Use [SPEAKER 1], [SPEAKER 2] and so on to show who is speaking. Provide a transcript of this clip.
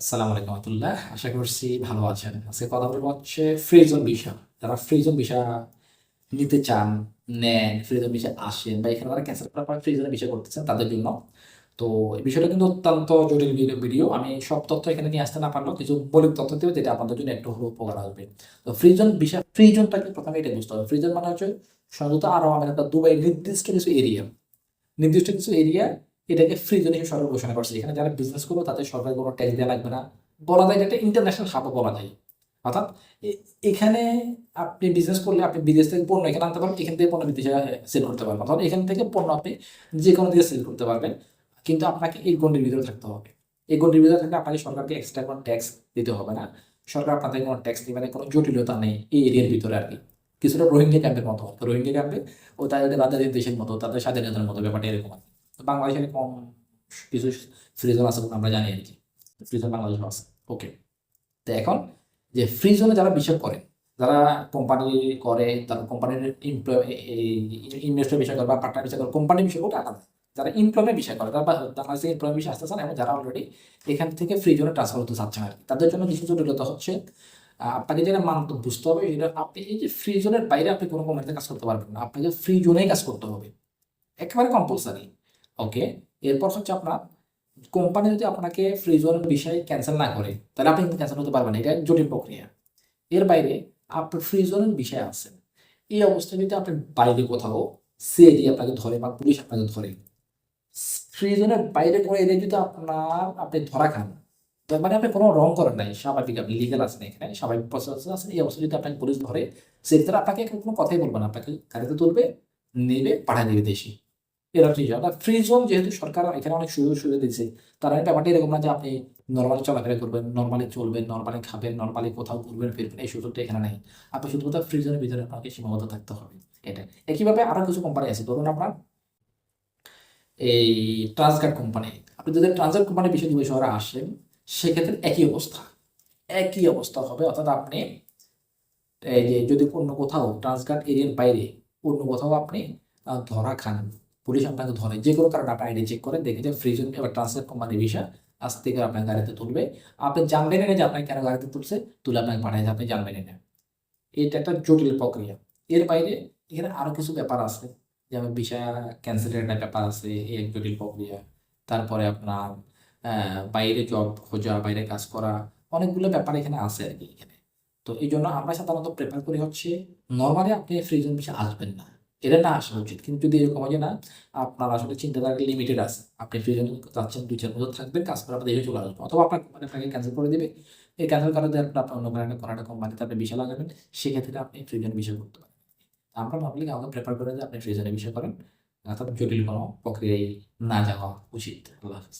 [SPEAKER 1] আসসালামু আলাইকুম রহমতুল্লাহ। আশা করছি ভালো আছেন। আজকে কথা বলব হচ্ছে ফ্রিজন ভিসা। যারা ফ্রিজন ভিসা নিতে চান, নেন, ফ্রিজন ভিসা আসেন বা এখানে তারা ক্যান্সেল করার পর ফ্রিজনে ভিসা করতেছেন তাদের জন্য। তো এই বিষয়টা কিন্তু অত্যন্ত জটিল ভিডিও- আমি সব তথ্য এখানে নিয়ে আসতে না পারলেও কিছু মৌলিক তথ্য দেবো যেটা আপনাদের জন্য একটু হলেও উপকার আসবে। তো ফ্রিজন ভিসা ফ্রিজনটাকে প্রথমে এটা বুঝতে হবে। ফ্রিজন মানে হচ্ছে সংযুক্ত আরব আমিরাত দুবাই নির্দিষ্ট কিছু এরিয়া নির্দিষ্ট কিছু এরিয়া এটাকে ফ্রি জোন হিসেবে সরকার ঘোষণা করছে। এখানে যারা বিজনেস করব, তাদের সরকার কোনো ট্যাক্স দেওয়া লাগবে না। বলা যায় এটা ইন্টারন্যাশনাল হাবও বলা যায়। অর্থাৎ এখানে আপনি বিজনেস করলে আপনি বিদেশ থেকে পণ্য এখানে আনতে পারবেন, এখান থেকে পণ্য বিদেশে সেল করতে পারবেন। অর্থাৎ এখান থেকে পণ্য আপনি যে কোনো দিকে সেল করতে পারবেন। কিন্তু আপনাকে এই গন্ডির ভিতরে থাকতে হবে। এই গন্ডির ভিতরে থাকলে আপনাকে সরকারকে এক্সট্রা কোনো ট্যাক্স দিতে হবে না। সরকার আপনাদের কোনো ট্যাক্স দিবে না, কোনো জটিলতা নেই এই এরিয়ার ভিতরে আর কি। কিছুটা রোহিঙ্গা ক্যাম্পের মতো। রোহিঙ্গা ক্যাম্পে ও তাদের তাদের দেশের মতো, তাদের স্বাধীনতার মতো ব্যাপারটা এরকম বাংলাদেশের কম কিছু ফ্রিজন আছে বলে আমরা জানি আর কি। ফ্রিজন বাংলাদেশও আছে। ওকে তো এখন যে ফ্রিজনে যারা বিষয় করে, যারা কোম্পানি করে, তারা কোম্পানির ইনভেস্টর বিষয় করে বা পার্টনার বিষয় করে কোম্পানির বিষয় ওটা আলাদা। যারা ইমপ্লয়মেন্ট বিষয় করে, তারা বাংলাদেশে ইমপ্লয়মেন্ট বিষয় আসতে চান এবং যারা অলরেডি এখান থেকে ফ্রি জোনে ট্রান্সফার হতে চাচ্ছেন আর কি। তাদের জন্য কিছু জটিলতা হচ্ছে আপনাকে যেটা মানতে বুঝতে হবে এটা আপনি এই যে ফ্রি জোনের বাইরে আপনি কোনো কোম্পানিতে কাজ করতে পারবেন না। আপনাকে ফ্রি জোনেই কাজ করতে হবে। একেবারে কম্পালসারি ওকে এরপর হচ্ছে আপনার কোম্পানি যদি আপনাকে ফ্রি জোনের বিষয়ে ক্যান্সেল না করে, তাহলে আপনি কিন্তু ক্যান্সেল হতে পারবেন এটা জটিল প্রক্রিয়া। এর বাইরে আপনি ফ্রি জোনের বিষয়ে আছেন। এই অবস্থায় যদি আপনি বাইরে কোথাও সিআইডি আপনাকে ধরে বা পুলিশ আপনাকে ধরে ফ্রি জোনের বাইরে কোনো এরিয়া যদি আপনার, আপনি ধরা খান মানে আপনি কোনো রং করেন নাই, স্বাভাবিক আপনি লিগেল আছেন এখানে, স্বাভাবিক প্রসেস আছেন, এই অবস্থায় যদি আপনাকে পুলিশ ধরে সেক্ষেত্রে আপনাকে কোনো কথাই বলবে না, আপনাকে গাড়িতে তুলবে, নেবে, পাঠিয়ে দেবে দেশে। এরকম জিনিস আর ফ্রি জোন যেহেতু সরকার এখানে অনেক সুযোগ সুবিধা দিচ্ছে তার মানে ব্যাপারটা এরকম না যে আপনি নর্মালি চলাফেরা করবেন নর্মালি চলবেন নর্মালি খাবেন নর্মালি কোথাও ঘুরবেন, ফিরবেন, এই সুযোগটা এখানে নেই। আপনি শুধুমাত্র ফ্রি জোনের ভিতরে আপনাকে সীমাবদ্ধ থাকতে হবে। এটা একইভাবে আরও কিছু কোম্পানি আছে, ধরুন আপনার এই ট্রান্সগার্ড কোম্পানি আপনি যদি ট্রান্সগার্ড কোম্পানির বিষয় দুই শহরে আসেন, সেক্ষেত্রে একই অবস্থা। একই অবস্থা হবে, অর্থাৎ আপনি এই যে যদি অন্য কোথাও ট্রান্সগার্ড এরিয়ার বাইরে অন্য কোথাও আপনি ধরা খান পুলিশ আপনাকে ধরে যে কোনো কারণে আপনি আইডি চেক করে দেখে যে ফ্রিজন এবার ট্রান্সগার্ড কোম্পানির ভিসা আজ থেকে আপনার গাড়িতে তুলবে। আপনি জানবেন না যে আপনাকে কেন গাড়িতে তুলছে, তুলে আপনাকে পাঠায় আপনি জানবেন না। এটা একটা জটিল প্রক্রিয়া। এর বাইরে এখানে আরও কিছু ব্যাপার আছে, যেমন ভিসা ক্যান্সেলের একটা ব্যাপার আছে, এই এক জটিল প্রক্রিয়া। তারপরে আপনার বাইরে জব খোঁজা, বাইরে কাজ করা, অনেকগুলো ব্যাপার এখানে আছে আর কি এখানে। তো এই জন্য আমরা সাধারণত প্রেফার করি হচ্ছে নর্মালি আপনি ফ্রিজন বিষয়ে আসবেন না। এটা না আসা উচিত। কিন্তু যদি এরকম হয় না, আপনার আসলে চিন্তাধারা লিমিটেড আছে, আপনি ফ্রিজন যাচ্ছেন দুই চার বছর থাকবেন কাজ করে আপনার দেশে চলে আসবেন অথবা আপনার কোম্পানি আপনাকে ক্যান্সেল করে দেবে। এই ক্যান্সেল করাতে আপনার অন্য কোনো একটা কোম্পানিতে আপনি বিষয় লাগাবেন, সেক্ষেত্রে আপনি ফ্রিজনে বিষয় করতে পারেন। আমরা পাবলিক আমাকে প্রেফার করে যে আপনি ফ্রিজনে বিষয় করেন অর্থাৎ জটিল কোনো প্রক্রিয়ায় না যাওয়া উচিত। আল্লাহ হাফিজ।